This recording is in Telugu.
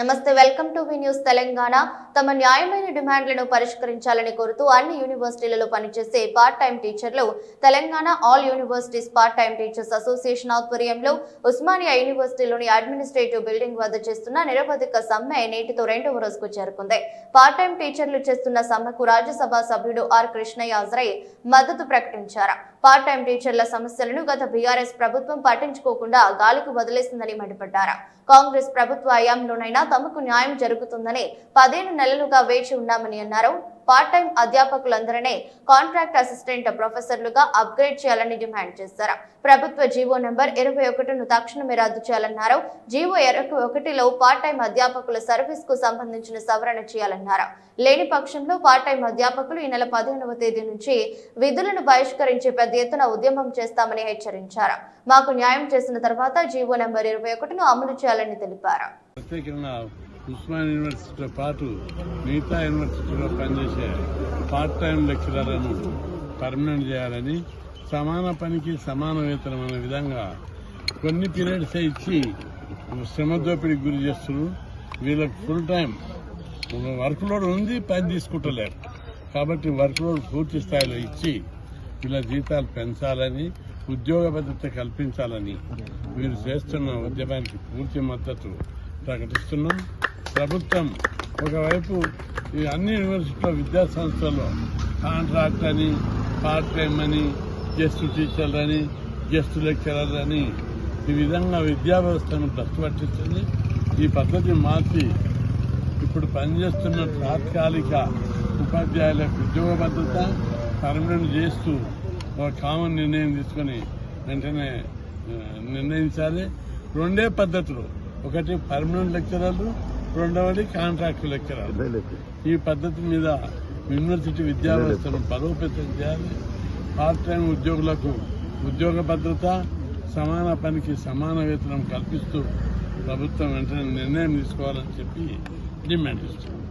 నమస్తే welcome to V news Telangana. తమ న్యాయమైన డిమాండ్లను పరిష్కరించాలని కోరుతూ అన్ని యూనివర్సిటీలలో పనిచేసే పార్ట్ టైం టీచర్లు Telangana all universities part time teachers association ఆధ్వర్యంలో ఉస్మానియా యూనివర్సిటీలోని అడ్మినిస్ట్రేటివ్ బిల్డింగ్ వద్ద చేస్తున్న నిరవధిక సమ్మె నేటితో రెండవ రోజుకు చేరుకుంది. పార్ట్ టైం టీచర్లు చేస్తున్న సమ్మెకు రాజ్యసభ సభ్యుడు ఆర్ కృష్ణయ్య హాజరై మద్దతు ప్రకటించారు. పార్ట్ టైం టీచర్ల సమస్యలను గత బీఆర్ఎస్ ప్రభుత్వం పట్టించుకోకుండా గాలికి వదిలేసిందని మండిపడ్డారు. కాంగ్రెస్ ప్రభుత్వ హయాంలోనైనా తమకు న్యాయం జరుగుతుందని పదిహేను నెలలుగా వేచి ఉన్నామని అన్నారు. పార్ట్ టైం అధ్యాపకులందరినీ కాంట్రాక్ట్ అసిస్టెంట్ ప్రొఫెసర్లుగా అప్గ్రేడ్ చేయాలని డిమాండ్ చేశారు. ప్రభుత్వ జీవో నెంబర్ ఇరవై ఒకటిను తక్షణమే రద్దు చేయాలన్నారు. జీవో ఇరవై ఒకటిలో పార్ట్ టైం అధ్యాపకుల సర్వీస్కు సంబంధించిన సవరణ చేయాలన్నారు. లేని పక్షంలో పార్ట్ టైం అధ్యాపకులు ఈ నెల పదిహేనవ తేదీ నుంచి విధులను బహిష్కరించి పెద్ద ఎత్తున ఉద్యమం చేస్తామని హెచ్చరించారు. మాకు న్యాయం చేసిన తర్వాత జీవో నెంబర్ ఇరవై ఒకటిను అమలు చేయాలని తెలిపారు. ఉస్మాన్ యూనివర్సిటీతో పాటు మిగతా యూనివర్సిటీలో పనిచేసే పార్ట్ టైం లెక్చరర్లను పర్మనెంట్ చేయాలని సమాన పనికి సమాన వేతనం అనే విధంగా కొన్ని పీరియడ్స్ ఇచ్చి శ్రమ దోపిడీకి గురి చేస్తున్నారు. వీళ్ళకి ఫుల్ టైం వర్క్ లోడ్ ఉంది పని తీసుకుంటలేరు. కాబట్టి వర్క్ లోడ్ పూర్తి స్థాయిలో ఇచ్చి వీళ్ళ జీతాలు పెంచాలని ఉద్యోగ భద్రత కల్పించాలని వీరు చేస్తున్న ఉద్యమానికి పూర్తి మద్దతు ప్రకటిస్తున్నాం. ప్రభుత్వం ఒకవైపు ఈ అన్ని యూనివర్సిటీలో విద్యా సంస్థల్లో కాంట్రాక్ట్ అని పార్ట్ టైం అని గెస్ట్ టీచర్ అని గెస్ట్ లెక్చరర్ అని ఈ విధంగా విద్యా వ్యవస్థను భ్రష్టు పట్టిస్తుంది ఈ పద్ధతి మార్చి ఇప్పుడు పనిచేస్తున్న తాత్కాలిక ఉపాధ్యాయులకు ఉద్యోగ భద్రత పర్మనెంట్ చేస్తూ ఒక కామన్ నిర్ణయం తీసుకొని వెంటనే నిర్ణయించాలి. రెండే పద్ధతులు. ఒకటి పర్మనెంట్ లెక్చరర్లు రెండవది కాంట్రాక్ట్ లెక్చరర్లు ఈ పద్ధతి మీద యూనివర్సిటీ విద్యా వ్యవస్థను బలోపేతం చేయాలి. పార్ట్ టైం ఉద్యోగులకు ఉద్యోగ భద్రత సమాన పనికి సమాన వేతనం కల్పిస్తూ ప్రభుత్వం వెంటనే నిర్ణయం తీసుకోవాలని చెప్పి డిమాండ్ ఇస్తున్నాం